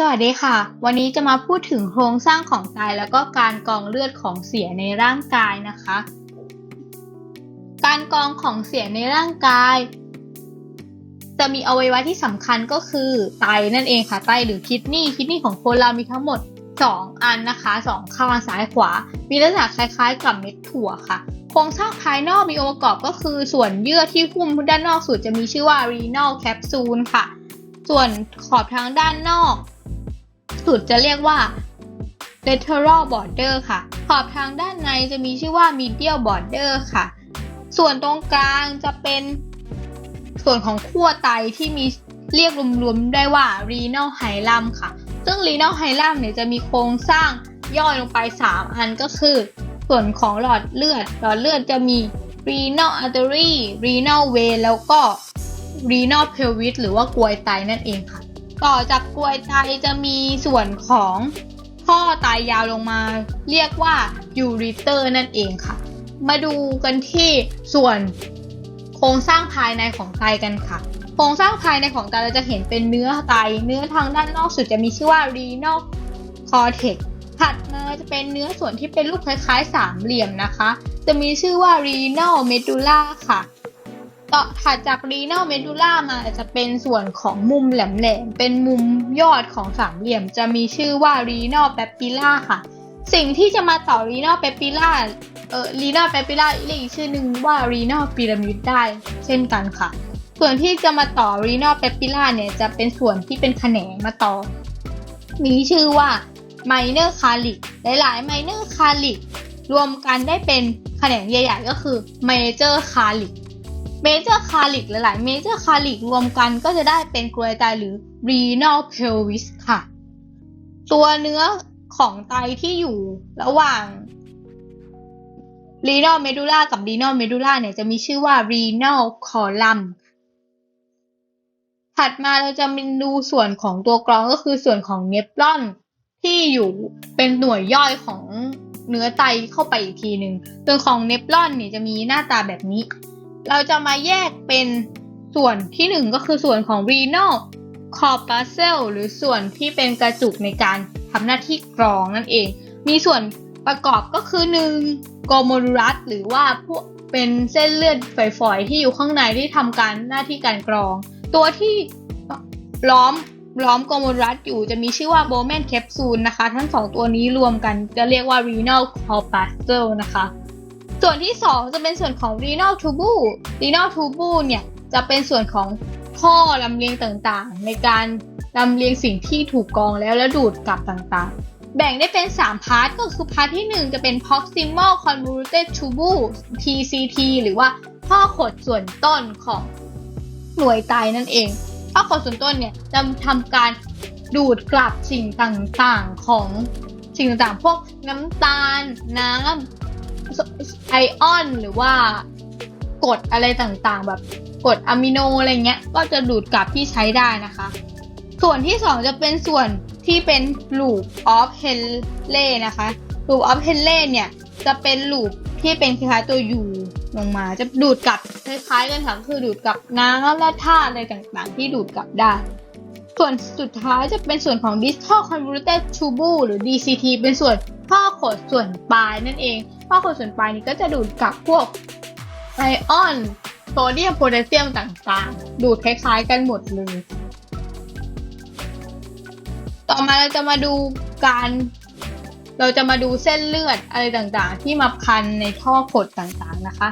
สวัสดีค่ะ วันนี้จะมาพูดถึงโครงสร้างของไตแล้วก็การกรองเลือดของเสียในร่างกายนะคะ การกรองของเสียในร่างกาย จะมีอวัยวะที่สำคัญก็คือไตนั่นเองค่ะไตหรือคิดนี่คิดนี่ของคนเรามีทั้งหมด 2 อันนะคะ2ข้างซ้ายขวา มีลักษณะคล้ายๆ กับเม็ดถั่วค่ะ โครงสร้างภายนอกมีองค์ประกอบก็คือส่วนเยื่อที่หุ้มด้านนอกสุดจะมีชื่อว่า renal capsule ค่ะ ส่วนขอบทางด้านนอก สุดจะเรียกว่า lateral border ค่ะ ขอบทางด้านในจะมีชื่อว่า medial border ค่ะ ส่วนตรงกลางจะเป็นส่วนของขั้วไตที่มีเรียกรวมๆได้ว่า renal hilum ค่ะ ซึ่ง renal hilum เนี่ยจะมีโครงสร้างย่อยลงไป 3 อันก็คือ ส่วนของหลอดเลือด หลอดเลือดจะมี renal artery renal vein แล้วก็ renal pelvis หรือว่ากรวยไตนั่นเองค่ะ ต่อจากกรวยไตจะมีส่วนของท่อไตยาวลงมา เรียกว่า ureter นั่นเองค่ะ มาดูกันที่ส่วนโครงสร้างภายในของไตกันค่ะโครงสร้างภายในของไตเราจะเห็นเป็นเนื้อไต เนื้อทางด้านนอกสุดจะมีชื่อว่า renal cortex ถัดมาจะเป็นเนื้อส่วนที่เป็นรูปคล้ายๆ สามเหลี่ยมนะคะ จะมีชื่อว่า renal medulla ค่ะ ต่อถัดจาก renal medulla มาจะเป็นส่วนของมุมแหลมๆ เป็นมุมยอดของสามเหลี่ยม จะมีชื่อว่า renal papilla ค่ะ สิ่งที่จะมาต่อ renal papilla เออ renal papilla เรียกอีกชื่อหนึ่งว่า renal pyramid ได้ เช่นกันค่ะ ส่วนที่จะมาต่อ renal papilla เนี่ยจะเป็นส่วนที่เป็นแขนงมาต่อ มีชื่อว่า minor cardiac หลายๆ minor cardiac รวมกันได้เป็นแขนงใหญ่ๆก็คือไมเจอร์คาริค major cardiac major cardiac หลายๆ major cardiac รวมกันก็จะได้เป็นกรวยไตหรือ renal pelvis ค่ะ ตัวเนื้อของไตที่อยู่ระหว่าง renal medulla กับ renal medulla เนี่ยจะมีชื่อว่า renal column ถัดมาเราจะมาดูส่วนของตัวกรองก็คือส่วนของเนปรอนที่อยู่เป็นหน่วยย่อยของเนื้อไตเข้าไปอีกทีหนึ่งส่วนของเนปรอนเนี่ยจะมีหน้าตาแบบนี้ เราจะมาแยกเป็นส่วนที่หนึ่งก็คือส่วนของ renal corpuscle หรือส่วนที่เป็นกระจุกในการทำหน้าที่กรองนั่นเอง มีส่วนประกอบก็คือหนึ่ง glomerulus หรือว่าพวกเป็นเส้นเลือดฝอยๆ ที่อยู่ข้างในที่ทำการหน้าที่การกรอง ตัวที่ล้อมล้อม glomerulus อยู่จะมีชื่อว่า Bowman capsule นะคะ ทั้งสองตัวนี้รวมกันจะเรียกว่า renal corpuscle นะคะ ส่วนที่ 2 จะเป็นส่วนของ renal tubule renal tubule เนี่ยจะเป็นส่วนของท่อลำเลียงต่างๆ ในการลำเลียงสิ่งที่ถูกกรองแล้วแล้วดูดกลับต่างๆ แบ่งได้เป็น 3 พาร์ทก็คือพาร์ทที่ 1 จะเป็น proximal convoluted tubule PCT หรือว่าท่อขดส่วนต้นของหน่วยไตนั่นเองท่อขดส่วนต้นเนี่ยจะทำการดูดกลับสิ่งต่างๆของสิ่งต่างๆ พวกน้ำตาล น้ำ ไอออนหรือว่ากรดอะไรต่างๆ แบบกรดอะมิโนอะไรเงี้ย ก็จะดูดกลับที่ใช้ได้นะคะ ส่วนที่ 2 จะเป็นส่วนที่เป็น loop of Henle นะคะ loop of Henle เนี่ยจะเป็นลูปที่เป็นคล้ายๆตัว U ลงมา จะดูดกลับคล้ายๆกันค่ะคือดูดกลับน้ำและธาตุอะไรต่างๆ ที่ดูดกลับได้ ส่วนสุดท้ายจะเป็นส่วนของ distal convoluted tubule หรือ DCT เป็นส่วน ท่อขดส่วนปลายนั่นเองท่อขดส่วนปลายนี้ก็จะดูดกับพวกไอออนโซเดียมโพแทสเซียมต่างๆ ดูดคล้ายๆกันหมดเลย ต่อมาเราจะมาดูการ เราจะมาดูเส้นเลือดอะไรต่างๆ ที่มาพันในท่อขดต่างๆนะคะ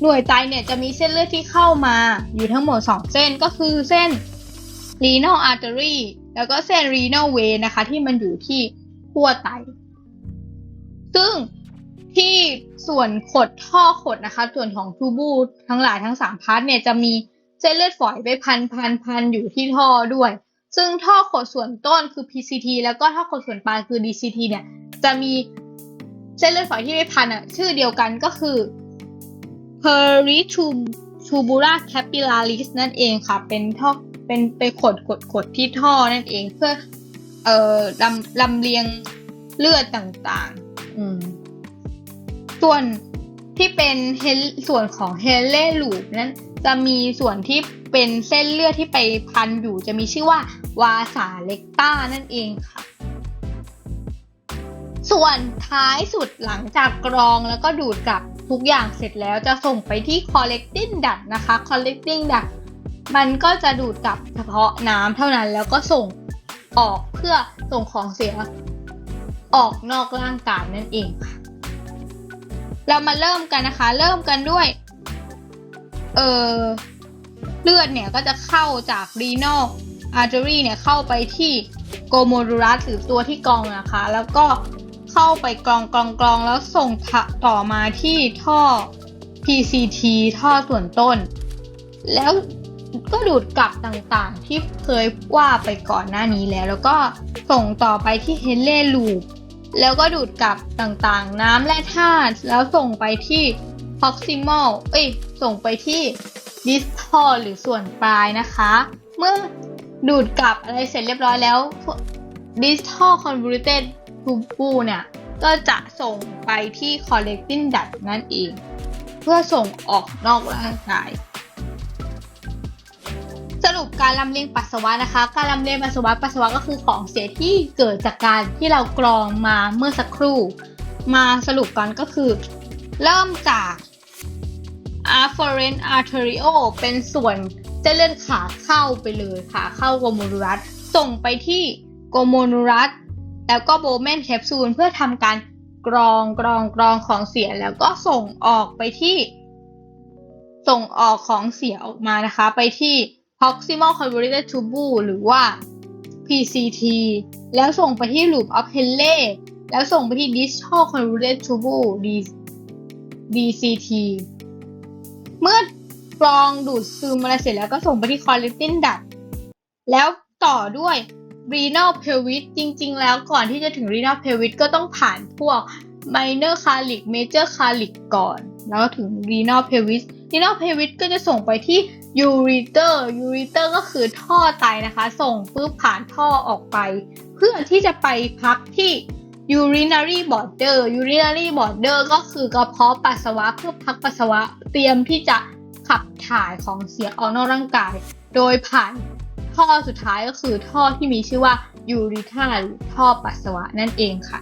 หน่วยไตเนี่ยจะมีเส้นเลือดที่เข้ามาอยู่ทั้งหมด 2 เส้นก็คือเส้น renal artery แล้วก็เส้น renal vein นะคะ ที่มันอยู่ที่ ขั้วไต ซึ่งที่ส่วนขดท่อขดนะคะ ส่วนของทูบูทั้งหลายทั้งสามพาร์ทเนี่ยจะมีเส้นเลือดฝอยไปพันพันพันอยู่ที่ท่อด้วย ซึ่งท่อขดส่วนต้นคือ PCT แล้วก็ท่อขดส่วนปลายคือ DCT เนี่ย จะมีเส้นเลือดฝอยที่ไปพันอะ ชื่อเดียวกันก็คือ peritubular capillaris นั่นเองค่ะ เป็นท่อเป็นไปขดขดขดที่ท่อนั่นเองเพื่อ เอ่อลำลำเลียงเลือดต่างๆ อืม ส่วนที่เป็นเฮลส่วนของเฮเลลูปนั้น จะมีส่วนที่เป็นเส้นเลือดที่ไปพันอยู่ จะมีชื่อว่าวาสาเล็กต้านั่นเองค่ะ ส่วนท้ายสุดหลังจากกรองแล้วก็ดูดกลับทุกอย่างเสร็จแล้วจะส่งไปที่ collecting duct นะคะ collecting duct มันก็จะดูดกลับเฉพาะน้ำเท่านั้นแล้วก็ส่ง ออกเพื่อส่งของเสียออกนอกร่างกายนั่นเองค่ะเรามาเริ่มกันนะคะ เริ่มกันด้วย เออเลือดเนี่ยก็จะเข้าจาก renal artery เนี่ยเข้าไปที่ glomerulus หรือตัวที่กรองนะคะ แล้วก็เข้าไปกรองกรองกรองแล้วส่งต่อมาที่ท่อ PCT ท่อส่วนต้น แล้ว ก็ดูดกลับต่างๆ ที่เคยว่าไปก่อนหน้านี้แล้ว แล้วก็ส่งต่อไปที่เฮเลลูปแล้วก็ดูดกลับต่างๆ น้ำและธาตุแล้วส่งไปที่ proximal เอ้ย ส่งไปที่ distal หรือส่วนปลายนะคะ เมื่อดูดกลับอะไรเสร็จเรียบร้อยแล้ว distal convoluted tubule เนี่ย ก็จะส่งไปที่ collecting duct นั่นเอง เพื่อส่งออกนอกร่างกาย สรุปการลำเลียงปัสสาวะนะคะ การลำเลียงปัสสาวะปัสสาวะก็คือของเสียที่เกิดจากการที่เรากรองมาเมื่อสักครู่ มาสรุปกันก็คือ เริ่มจาก afferent arteriole เป็นส่วนเส้นเลือดขาเข้าไปเลยขาเข้าโกโมนูรัสส่งไปที่โกโมนูรัสแล้วก็โบเมนแคปซูลเพื่อทำการกรองกรองกรองของเสียแล้วก็ส่งออกไปที่ ส่งออกของเสียออกมานะคะ ไปที่ proximal convoluted tubule หรือว่า PCT แล้วส่งไปที่ loop of Henle แล้วส่งไปที่ distal convoluted tubule DCT เมื่อกรองดูดซึมอะไรเสร็จแล้วก็ส่งไปที่ collecting duct แล้วต่อด้วย renal pelvis จริง ๆ แล้วก่อนที่จะถึง renal pelvis ก็ต้องผ่านพวก minor cardiac major cardiac ก่อน แล้วถึง renal pelvis renal pelvis ก็จะส่งไปที่ ureter ureter ก็คือท่อไตนะคะ ส่งปุ๊บผ่านท่อออกไป เพื่อที่จะไปพักที่ urinary border urinary border ก็คือกระเพาะปัสสาวะเพื่อพักปัสสาวะเตรียมที่จะขับถ่ายของเสียออกนอกร่างกาย โดยผ่านท่อสุดท้ายก็คือท่อที่มีชื่อว่า urethra หรือท่อปัสสาวะนั่นเองค่ะ